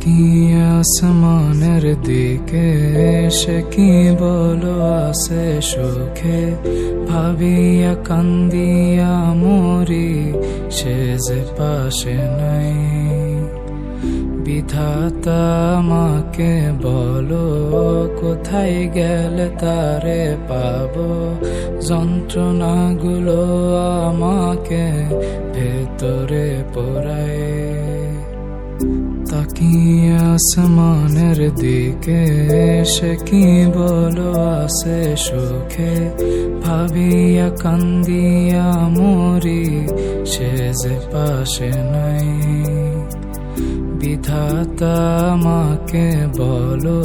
তাকিয়ে আসমানের দিকে সে কি বলো আসে সুখে? ভাবিয়া কান্দিয়া মরি, সে যে পাশে নাই। বিধাতা আমাকে বলো, কোথায় গেলে তারে পাবো? যন্ত্রণাগুলো আমাকে ভেতরে পড়ায়। তাকিয়ে আসমানের দিকে সে কি বলো আসে সুখে? ভাবিয়া কান্দিয়া মরি, সে যে পাশে নাই। বিধাতা মাকে বলো,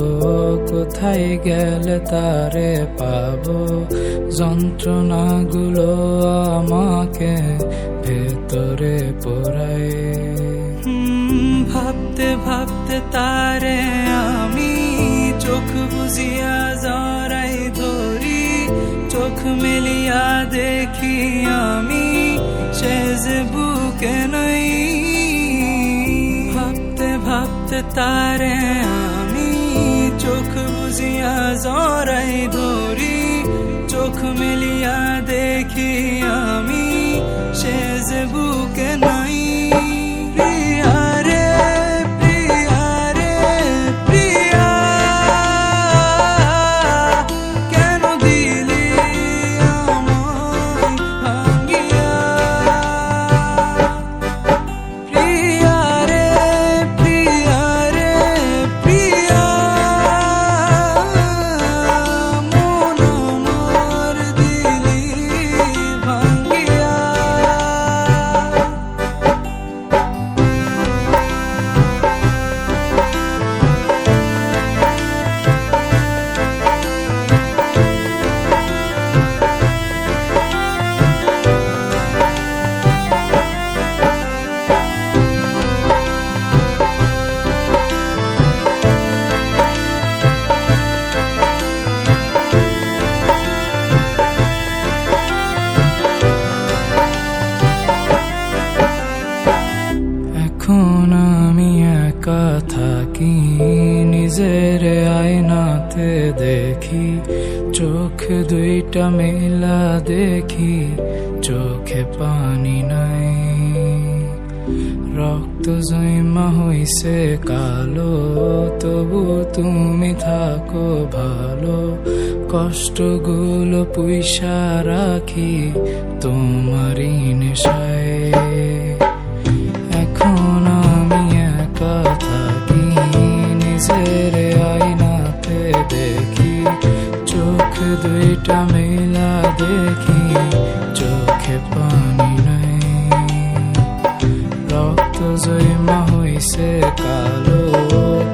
কোথায় গেলে তারে পাবো? যন্ত্রণাগুলো আমাকে ভেতরে পড়ায়। ভাবতে তারে আমি চোখ বুঝিয়া জরাই ধরি, চোখ মেলিয়া দেখি আমি সে যে বুকে নাই। ভাবতে ভাবতে তারে আমি চোখ বুঝিয়া জরাই ধরি, চোখ মেলিয়া দেখি আমি সে যে থাকি নিজের আয়নাতে দেখি, চোখ দুইটা মেলা দেখি, চোখে পানি নাই। রক্ত জৈমা হইছে কালো, তবু তুমি থাকো ভালো। কষ্টগুলো পুইসা রাখি তোমারই নেশায়। দুইটা মেলা দেখি, চোখে পানি নাই। রক্ত জৈমা হইছে কালো,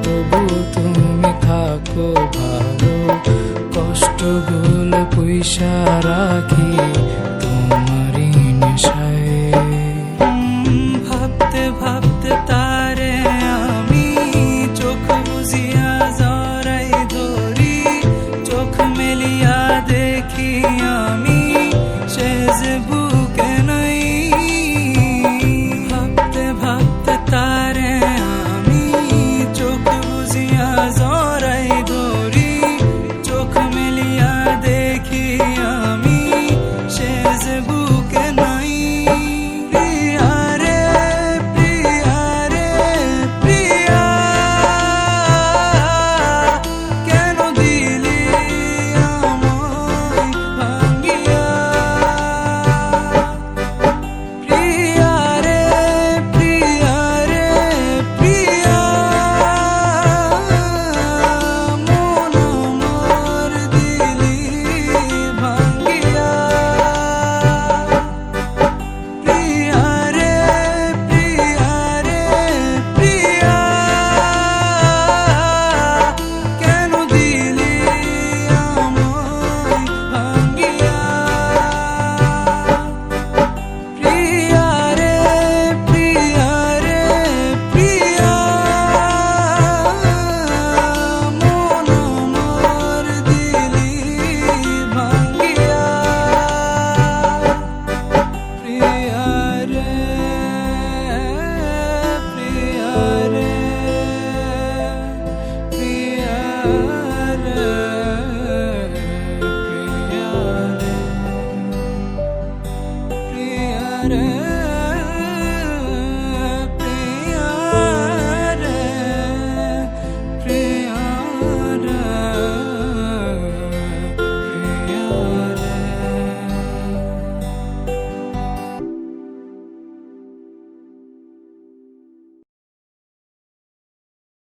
তবু তুমি থাকো ভালো। কষ্টগুলো পয়সা রাখি